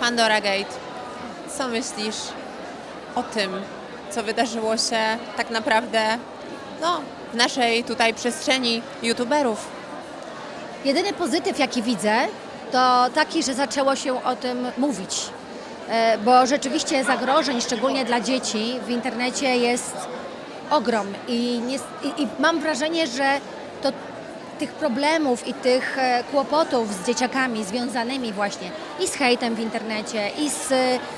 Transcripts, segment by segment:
Pandora Gate. Co myślisz o tym, co wydarzyło się tak naprawdę no, w naszej tutaj przestrzeni youtuberów? Jedyny pozytyw, jaki widzę, to taki, że zaczęło się o tym mówić. E, Bo rzeczywiście zagrożeń, szczególnie dla dzieci, w internecie jest ogrom. I, nie, i, i mam wrażenie, że to tych problemów i tych e, kłopotów z dzieciakami związanymi właśnie i z hejtem w internecie, i z,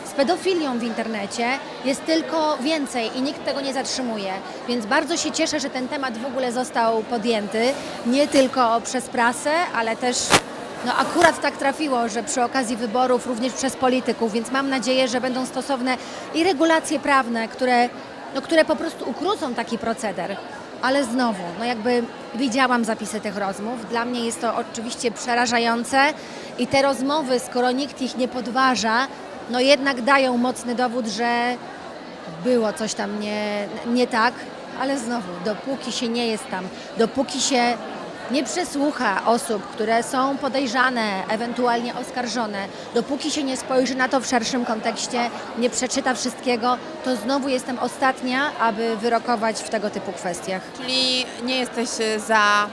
z pedofilią w internecie jest tylko więcej i nikt tego nie zatrzymuje. Więc bardzo się cieszę, że ten temat w ogóle został podjęty, nie tylko przez prasę, ale też no akurat tak trafiło, że przy okazji wyborów również przez polityków, więc mam nadzieję, że będą stosowne i regulacje prawne, które, no, które po prostu ukrócą taki proceder. Ale znowu, no jakby widziałam zapisy tych rozmów. Dla mnie jest to oczywiście przerażające i te rozmowy, skoro nikt ich nie podważa, no jednak dają mocny dowód, że było coś tam nie, nie tak, ale znowu, dopóki się nie jest tam, dopóki się nie przesłucha osób, które są podejrzane, ewentualnie oskarżone, dopóki się nie spojrzy na to w szerszym kontekście, nie przeczyta wszystkiego, to znowu jestem ostatnia, aby wyrokować w tego typu kwestiach. Czyli nie jesteś za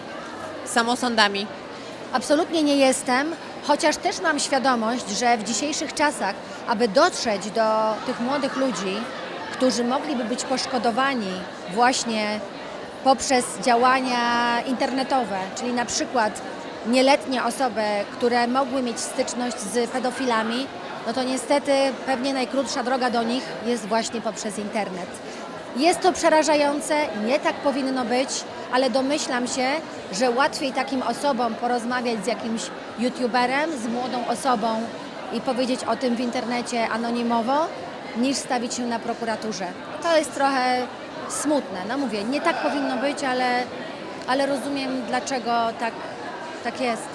samosądami. Absolutnie nie jestem, chociaż też mam świadomość, że w dzisiejszych czasach, aby dotrzeć do tych młodych ludzi, którzy mogliby być poszkodowani właśnie poprzez działania internetowe, czyli na przykład nieletnie osoby, które mogły mieć styczność z pedofilami, no to niestety pewnie najkrótsza droga do nich jest właśnie poprzez internet. Jest to przerażające, nie tak powinno być, ale domyślam się, że łatwiej takim osobom porozmawiać z jakimś youtuberem, z młodą osobą i powiedzieć o tym w internecie anonimowo, niż stawić się na prokuraturze. To jest trochę smutne. No mówię, nie tak powinno być, ale, ale rozumiem, dlaczego tak, tak jest.